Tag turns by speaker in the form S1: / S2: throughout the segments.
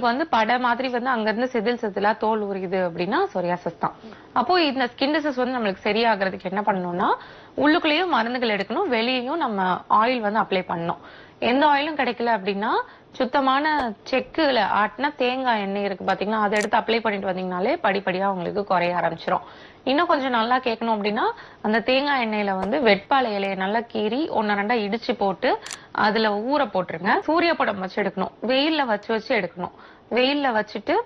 S1: உங்களுக்கு வந்து பட மாதிரி வந்து அங்கிருந்து செதில் செதிலா தோல் உரியுது அப்படின்னா சொரியாசஸ் தான். அப்போ இந்த ஸ்கின் டிசீஸ் வந்து நம்மளுக்கு சரியாகிறதுக்கு என்ன பண்ணணும்னா உள்ளுக்குள்ளேயும் மருந்துகள் எடுக்கணும் வெளியேயும் நம்ம ஆயில் வந்து அப்ளை பண்ணணும். எந்த ஆயிலும் கிடைக்கல அப்படின்னா சுத்தமான செக்குல ஆட்டினா தேங்காய் எண்ணெய் இருக்கு பாத்தீங்கன்னா அதை எடுத்து அப்ளை பண்ணிட்டு வந்தீங்கனாலே படிப்படியா உங்களுக்கு குறைய ஆரம்பிச்சிடும் இன்னும் கொஞ்சம் நல்லா கேட்கணும் அப்படின்னா அந்த தேங்காய் எண்ணெயில வந்து வெட்பாலை இலையை நல்லா கீறி ஒன்னு ரெண்டா இடிச்சு போட்டு அதுல ஊற போட்டுருங்க. சூரிய படம் வச்சு எடுக்கணும். வெயில்ல வச்சு வச்சு எடுக்கணும். வெயில்ல வச்சுட்டு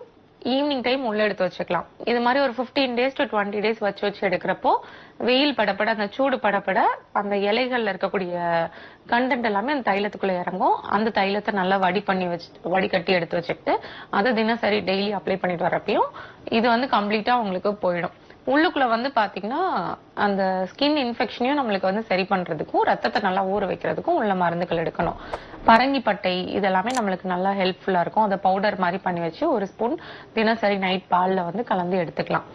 S1: ஈவினிங் டைம் உள்ள எடுத்து வச்சுக்கலாம். இது மாதிரி ஒரு 15 டேஸ் டு டுவெண்ட்டி டேஸ் வச்சு வச்சு எடுக்கிறப்போ வெயில் படப்பட அந்த சூடு படப்பட அந்த இலைகள்ல இருக்கக்கூடிய கண்டென்ட் எல்லாமே அந்த தைலத்துக்குள்ள இறங்கும். அந்த தைலத்தை நல்லா வடி பண்ணி வச்சு வடிகட்டி எடுத்து வச்சுக்கிட்டு அதை தினசரி டெய்லி அப்ளை பண்ணிட்டு வரப்பையும் இது வந்து கம்ப்ளீட்டா உங்களுக்கு போயிடும். உள்ளுக்குள்ள வந்து பாத்தீங்கன்னா அந்த ஸ்கின் இன்ஃபெக்ஷனையும் நம்மளுக்கு வந்து சரி பண்றதுக்கும் ரத்தத்தை நல்லா ஊற வைக்கிறதுக்கும் உள்ள மருந்துகள் எடுக்கணும். பரங்கிப்பட்டை இதெல்லாமே நம்மளுக்கு நல்லா ஹெல்ப்ஃபுல்லா இருக்கும். அதை பவுடர் மாதிரி பண்ணி வச்சு ஒரு ஸ்பூன் தினசரி நைட் பாலில் வந்து கலந்து எடுத்துக்கலாம்.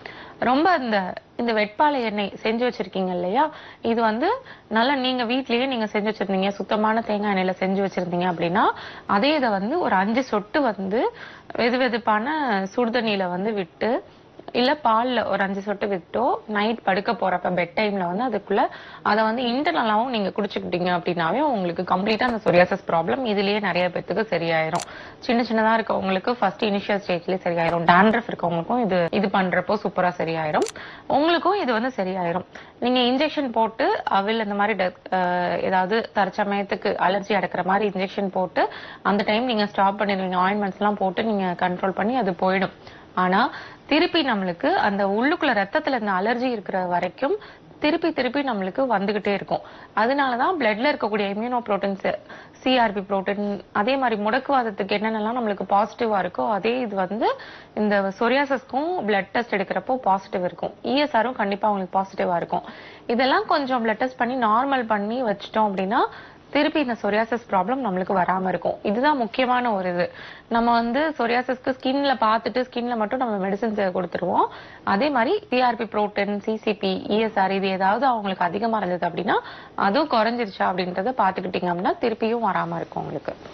S1: ரொம்ப இந்த இந்த வெட்பாலை எண்ணெய் செஞ்சு வச்சிருக்கீங்க இல்லையா? இது வந்து நல்லா நீங்க வீட்லயே நீங்க செஞ்சு வச்சிருந்தீங்க. சுத்தமான தேங்காய் எண்ணெயில செஞ்சு வச்சிருந்தீங்க அப்படின்னா அதே இதை வந்து ஒரு அஞ்சு சொட்டு வந்து வெது வெதுப்பான சுடுதண்ணியில வந்து விட்டு இல்ல பால்ல ஒரு அஞ்சு சொட்டு விட்டோ நைட் படுக்க போறப்ப பெட் டைம்ல வந்து அதுக்குள்ள அதை வந்து இன்டர்னலாவும் நீங்க குடிச்சுக்கிட்டீங்க அப்படின்னாவே உங்களுக்கு கம்ப்ளீட்டா அந்த சொரியாசஸ் ப்ராப்ளம் இதுலயே நிறைய பேத்துக்கு சரியாயிரும். சின்ன சின்னதா இருக்கவங்களுக்கு ஃபர்ஸ்ட் இனிஷியல் ஸ்டேஜ்லயே சரியாயிரும். டேண்ட்ரஃப் இருக்கவங்களுக்கும் இது இது பண்றப்போ சூப்பரா சரியாயிரும். உங்களுக்கும் இது வந்து சரியாயிரும். நீங்க இன்ஜெக்ஷன் போட்டு அவில் இந்த மாதிரி டக்- ஏதாவது தற்சமயத்துக்கு அலர்ஜி அடக்கிற மாதிரி இன்ஜெக்ஷன் போட்டு அந்த டைம் நீங்க ஸ்டாப் பண்ணிடுவீங்க. ஆயின்மெண்ட்ஸ் எல்லாம் போட்டு நீங்க கண்ட்ரோல் பண்ணி அது போயிடும். ஆனா திருப்பி நம்மளுக்கு அந்த உள்ளுக்குள்ள ரத்தத்துல இருந்த அலர்ஜி இருக்கிற வரைக்கும் திருப்பி திருப்பி நம்மளுக்கு வந்துகிட்டே இருக்கும். அதனாலதான் பிளட்ல இருக்கக்கூடிய இம்யூனோ புரோட்டீன்ஸ் சிஆர்பி புரோட்டீன் அதே மாதிரி முடக்குவாதத்துக்கு என்னென்னலாம் நம்மளுக்கு பாசிட்டிவா இருக்கோ அதே இது வந்து இந்த சொரியாசஸ்க்கும் பிளட் டெஸ்ட் எடுக்கிறப்போ பாசிட்டிவ் இருக்கும். இஎஸ்ஆரும் கண்டிப்பா உங்களுக்கு பாசிட்டிவா இருக்கும். இதெல்லாம் கொஞ்சம் பிளட் டெஸ்ட் பண்ணி நார்மல் பண்ணி வச்சிட்டோம் அப்படின்னா திருப்பி இந்த சொரியாசிஸ் ப்ராப்ளம் நம்மளுக்கு வராம இருக்கும். இதுதான் முக்கியமான ஒரு இது. நம்ம வந்து சொரியாசிஸ்க்கு ஸ்கின்ல பார்த்துட்டு ஸ்கின்ல மட்டும் நம்ம மெடிசன்ஸ் கொடுத்துருவோம். அதே மாதிரி டிஆர்பி புரோட்டீன் சிசிபி இஎஸ்ஆர் இது ஏதாவது அவங்களுக்கு அதிகமா இருந்தது அப்படின்னா அதுவும் குறைஞ்சிருச்சா அப்படின்றத பாத்துக்கிட்டீங்க அப்படின்னா திருப்பியும் வராம இருக்கும் உங்களுக்கு.